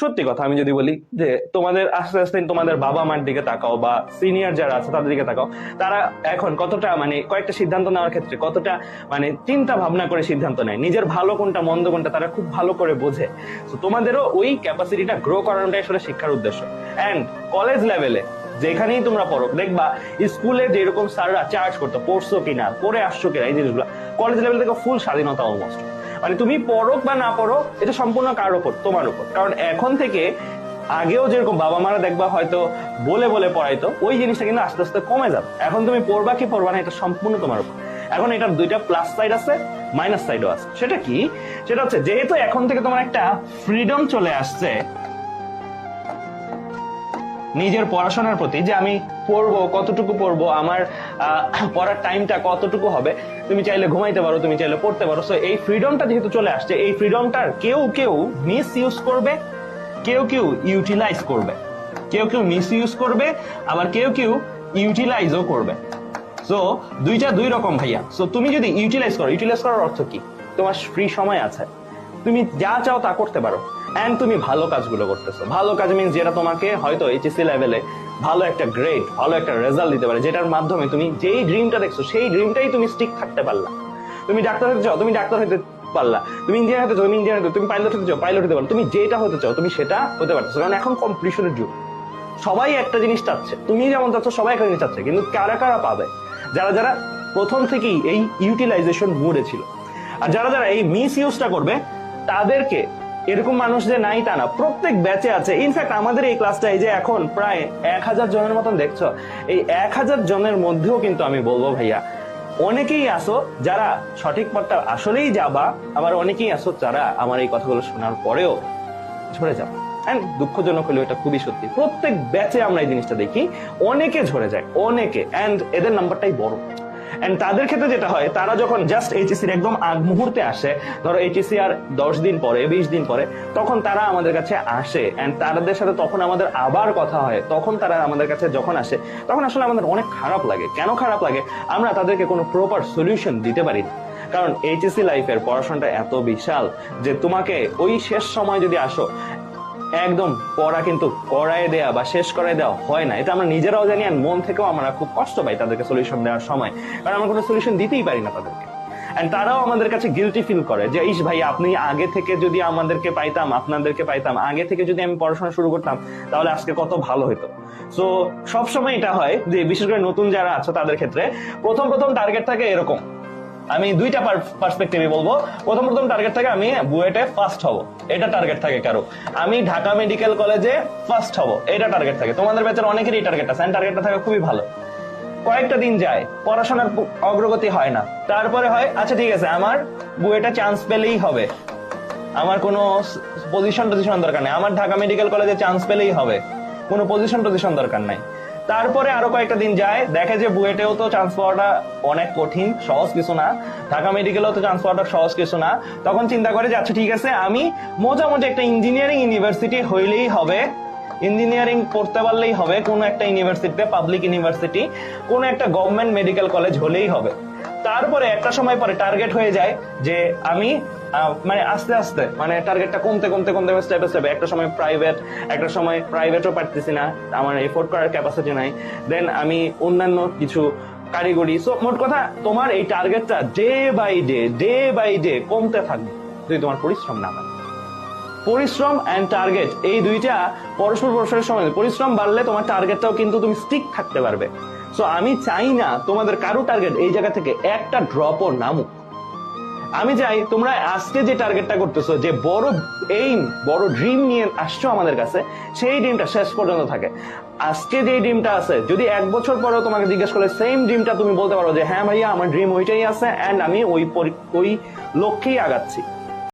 সত্যি কথা, আমি যদি বলি যে তোমাদের আস্তে আস্তে তোমাদের বাবা মার দিকে তাকাও বা সিনিয়র যারা আছে তাদের দিকে তাকাও, তারা এখন কতটা মানে কয়েকটা সিদ্ধান্ত নেওয়ার ক্ষেত্রে কতটা মানে চিন্তা ভাবনা করে সিদ্ধান্ত নেয়? নিজের ভালো কোনটা, মন্দ কোনটা তারা খুব ভালো করে বোঝে। তো তোমাদেরও ওই ক্যাপাসিটিটা গ্রো করানোটাই আসলে শিক্ষার উদ্দেশ্য। অ্যান্ড কলেজ লেভেলে যেখানেই তোমরা পড়ো, দেখবা স্কুলে যেরকম স্যাররা চার্জ করতো, পড়ছো কিনা, পড়ে আসছো কিনা এই জিনিসগুলো কলেজ লেভেল থেকে ফুল স্বাধীনতা অলমোস্ট মানে তুমি পড়ো বা না পড়ো এটা সম্পূর্ণ কার উপর? তোমার উপর। কারণ এখন থেকে আগেও যেরকম বাবা মারা দেখবা হয়তো বলে বলে পড়াইতো, ওই জিনিসটা কিন্তু আস্তে আস্তে কমে যাবে। এখন তুমি পড়বা কি পড়বা না, এটা সম্পূর্ণ তোমার উপর। এখন এটার দুইটা প্লাস সাইড আছে মাইনাস সাইডও আছে। সেটা কি? সেটা হচ্ছে, যেহেতু এখন থেকে তোমার একটা ফ্রিডম চলে আসছে নিজের পড়াশোনার প্রতি যে আমি পড়ব, কতটুকু পড়ব, আমার পড়ার টাইমটা কতটুকু হবে, তুমি চাইলে ঘুমাইতে পারো, তুমি চাইলে পড়তে পারো। সো এই ফ্রিডমটা যেহেতু চলে আসছে, এই ফ্রিডমটার কেউ কেউ মিস ইউজ করবে, কেউ কেউ ইউটিলাইজ করবে, কেউ কেউ মিস ইউজ করবে, আবার কেউ কেউ ইউটিলাইজও করবে। সো দুইটা দুই রকম ভাইয়া। সো তুমি যদি ইউটিলাইজ করো ইউটিলাইজ করার অর্থ কি? তোমার ফ্রি সময় আছে। তুমি যা চাও তা করতে পারো। এন্ড তুমি ভালো কাজগুলো করতেছো। ভালো কাজ মিনস যেটা তোমাকে হয়তো এইচএসসি লেভেলে ভালো একটা গ্রেড ভালো একটা রেজাল্ট দিতে পারে, যেটার মাধ্যমে তুমি যেই ড্রিমটা দেখছ, সেই ড্রিমটাই তুমি স্টিক থাকতে পারলা। তুমি ডাক্তার হতে চাও, তুমি ডাক্তার হতে পারলা। তুমি ইঞ্জিনিয়ার হতে চাও, তুমি ইঞ্জিনিয়ার হতে, তুমি পাইলট হতে চাও পাইলট হতে পারো তুমি যেটা হতে চাও, তুমি সেটা হতে পারছ কারণ এখন কম্পিটিশনের যুগ। সবাই একটা জিনিস চাচ্ছে। তুমি যেমন চাচ্ছ, সবাই একটা জিনিস চাচ্ছে। কিন্তু কারা কারা পাবে? যারা যারা প্রথম থেকেই এই ইউটিলাইজেশন মোডে ছিল। আর যারা যারা এই মিস ইউজটা করবে, তাদেরকে এরকম মানুষ যে নাই তা না। প্রত্যেক ব্যাচে আছে। ইনফ্যাক্ট আমাদের এই ক্লাসটা এই যে এখন প্রায় এক হাজার জনের মতন দেখছ। এই এক হাজার জনের মধ্যেও কিন্তু আমি বলব ভাইয়া, অনেকেই আসো যারা সঠিক পথটা আসলেই যাবা, আবার অনেকেই আসো যারা আমার এই কথাগুলো শোনার পরেও ঝরে যাবে। অ্যান্ড দুঃখজনক হলেও এটা খুবই সত্যি। প্রত্যেক ব্যাচে আমরা এই জিনিসটা দেখি। অনেকে ঝরে যায়। অনেকে। অ্যান্ড এদের নাম্বারটাই বড়। এন্ড তাদের ক্ষেত্রে যেটা হয়, তারা যখন জাস্ট এইচএসির একদম আগ মুহূর্তে আসে, ধরো এইচএসি আর দশ দিন পরে, বিশ দিন পরে, তখন তারা আমাদের কাছে আসে। এন্ড তাদের সাথে তখন আমাদের আবার কথা হয়। তখন তারা আমাদের কাছে যখন আসে, তখন আসলে আমাদের অনেক খারাপ লাগে। কেন খারাপ লাগে? আমরা তাদেরকে কোনো প্রপার সলিউশন দিতে পারি না। কারণ এইচএসসি লাইফের পড়াশোনাটা এত বিশাল যে তোমাকে ওই শেষ সময় যদি আসো একদম পড়া কিন্তু করায় দেয়া বা শেষ করায় দেওয়া হয় না। এটা আমরা নিজেরাও জানি আর মন থেকেও আমরা খুব কষ্ট পাই তাদেরকে সলিউশন দেওয়ার সময়। কারণ আমরা কোনো সলিউশন দিতেই পারি না তাদেরকে। এন্ড তারাও আমাদের কাছে গিলটি ফিল করে যে, ইস ভাই, আপনি আগে থেকে যদি আমাদেরকে পাইতাম, আপনাদেরকে পাইতাম, আগে থেকে যদি আমি পড়াশোনা শুরু করতাম, তাহলে আজকে কত ভালো হতো সো সবসময় এটা হয় যে, বিশেষ করে নতুন যারা আছে তাদের ক্ষেত্রে প্রথম প্রথম টার্গেট থাকে এরকম। আমি দুইটা পার্সপেক্টিভে বলব। প্রথম প্রথম টার্গেট থাকে আমি বুয়েটে ফার্স্ট হব। এটা টার্গেট থাকে কারও। আমি ঢাকা মেডিকেল কলেজে ফার্স্ট হব। এটা টার্গেট থাকে। তোমাদের ব্যাচের অনেকেরই টার্গেট আছে। টার্গেটটা থাকে খুবই ভালো। কয়েকটা দিন যায়। পড়াশোনার অগ্রগতি হয় না। তারপরে হয় আচ্ছা ঠিক আছে, আমার বুয়েটা চান্স পেলেই হবে। আমার কোনো পজিশন পজিশন দরকার নেই। আমার ঢাকা মেডিকেল কলেজে চান্স পেলেই হবে। কোনো পজিশন পজিশন দরকার নাই। তারপরে আরও কয়েকটা দিন যায়। দেখে যে বুয়েটেও তো চান্স পাওয়াটা অনেক কঠিন, সহজ কিছু না। ঢাকা মেডিকেলেও তো চান্স পাওয়াটা সহজ কিছু না। তখন চিন্তা করে যে আচ্ছা ঠিক আছে, আমি মোটামুটি একটা ইঞ্জিনিয়ারিং ইউনিভার্সিটি হইলেই হবে। ইঞ্জিনিয়ারিং পড়তে পারলেই হবে, কোনো একটা ইউনিভার্সিটিতে পাবলিক ইউনিভার্সিটি কোনো একটা গভর্নমেন্ট মেডিকেল কলেজ হলেই হবে। তারপরে একটা সময় পরে টার্গেট হয়ে যায় যে আমি মানে আস্তে আস্তে মানে টার্গেটটা কমতে কমতে কমতে স্টেপে স্টেপে একটা সময় প্রাইভেট একটা সময় প্রাইভেটও পারতেছি না, আমার এফোর্ড করার ক্যাপাসিটি নাই দেন আমি অন্যান্য কিছু কারিগরি। সো মোট কথা, তোমার এই টার্গেটটা day by day day by day কমতে থাকবে, যদি তোমার পরিশ্রম না হয় পরিশ্রম অ্যান্ড টার্গেট এই দুইটা পরস্পর পরস্পরের সমান। পরিশ্রম বাড়লে তোমার টার্গেটটাও কিন্তু তুমি স্টিক থাকতে পারবে। সো আমি চাই না তোমাদের কারও টার্গেট এই জায়গা থেকে একটা ড্রপও নামুক। আমি চাই তোমরা আজকে যে টার্গেটটা করতেছো, যে বড় এইম বড় ড্রিম নিয়ে আসছো আমাদের কাছে, সেই ড্রিমটা শেষ পর্যন্ত থাকে। আজকে যে ড্রিমটা আছে, যদি এক বছর পরেও তোমাকে জিজ্ঞেস করে সেম ড্রিমটা তুমি বলতে পারো যে হ্যাঁ ভাইয়া, আমার ড্রিম ওইটাই আছে অ্যান্ড আমি ওই ওই লক্ষ্যেই আগাচ্ছি।